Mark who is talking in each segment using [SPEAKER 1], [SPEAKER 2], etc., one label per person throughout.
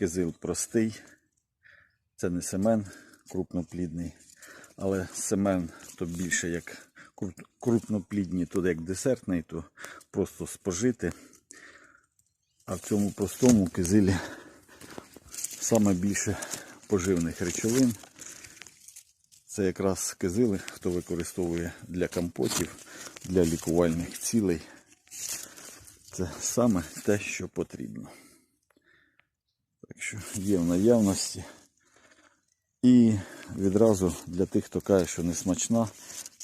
[SPEAKER 1] Кизил простий. Це не семен крупноплідний, але семен то більше як крупноплідні, то як десертний, то просто спожити. А в цьому простому кизилі саме більше поживних речовин. Це якраз кизили, хто використовує для компотів, для лікувальних цілей. Це саме те, що потрібно. Що є в наявності. І відразу для тих, хто каже, що не смачна,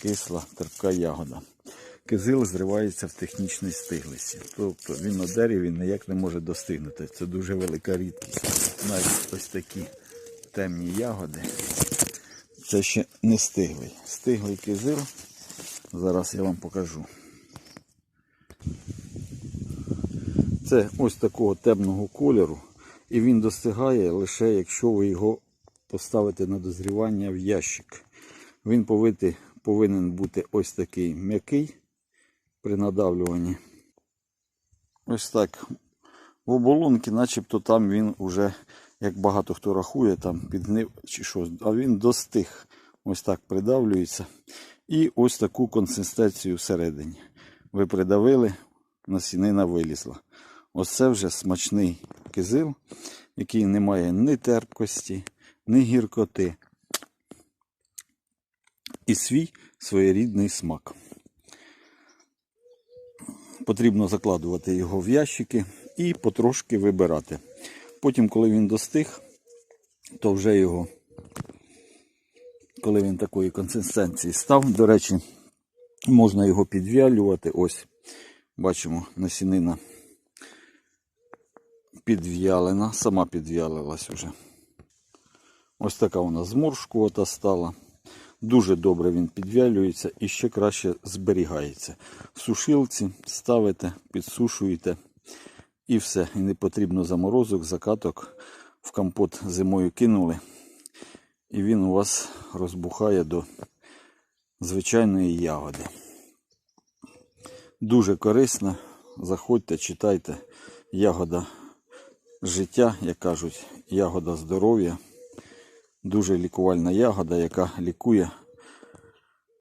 [SPEAKER 1] кисла, терпка ягода. Кизил зривається в технічній стиглості. Тобто він на дереві ніяк не може достигнути. Це дуже велика рідкість. Навіть ось такі темні ягоди. Це ще не стиглий. Стиглий кизил. Зараз я вам покажу. Це ось такого темного кольору. І він достигає лише якщо ви його поставите на дозрівання в ящик. Він повинен, повинен бути ось такий м'який при надавлюванні. Ось так. В оболонці, начебто там він уже, як багато хто рахує, там підгнив чи щось, а він достиг. Ось так придавлюється. І ось таку консистенцію всередині. Ви придавили, насінина вилізла. Ось це вже смачний кизил, який не має ні терпкості, ні гіркоти. І свій своєрідний смак. Потрібно закладувати його в ящики і потрошки вибирати. Потім, коли він достиг, то вже його, коли він такої консистенції став, до речі, можна його підвялювати. Ось, бачимо, насінина підв'ялена, сама підв'ялилась вже. Ось така вона зморшкувата стала. Дуже добре він підвялюється і ще краще зберігається. В сушилці ставите, підсушуєте і все. І не потрібно заморозок, закаток. В компот зимою кинули. І він у вас розбухає до звичайної ягоди. Дуже корисно. Заходьте, читайте. Ягода життя, як кажуть, ягода здоров'я. Дуже лікувальна ягода, яка лікує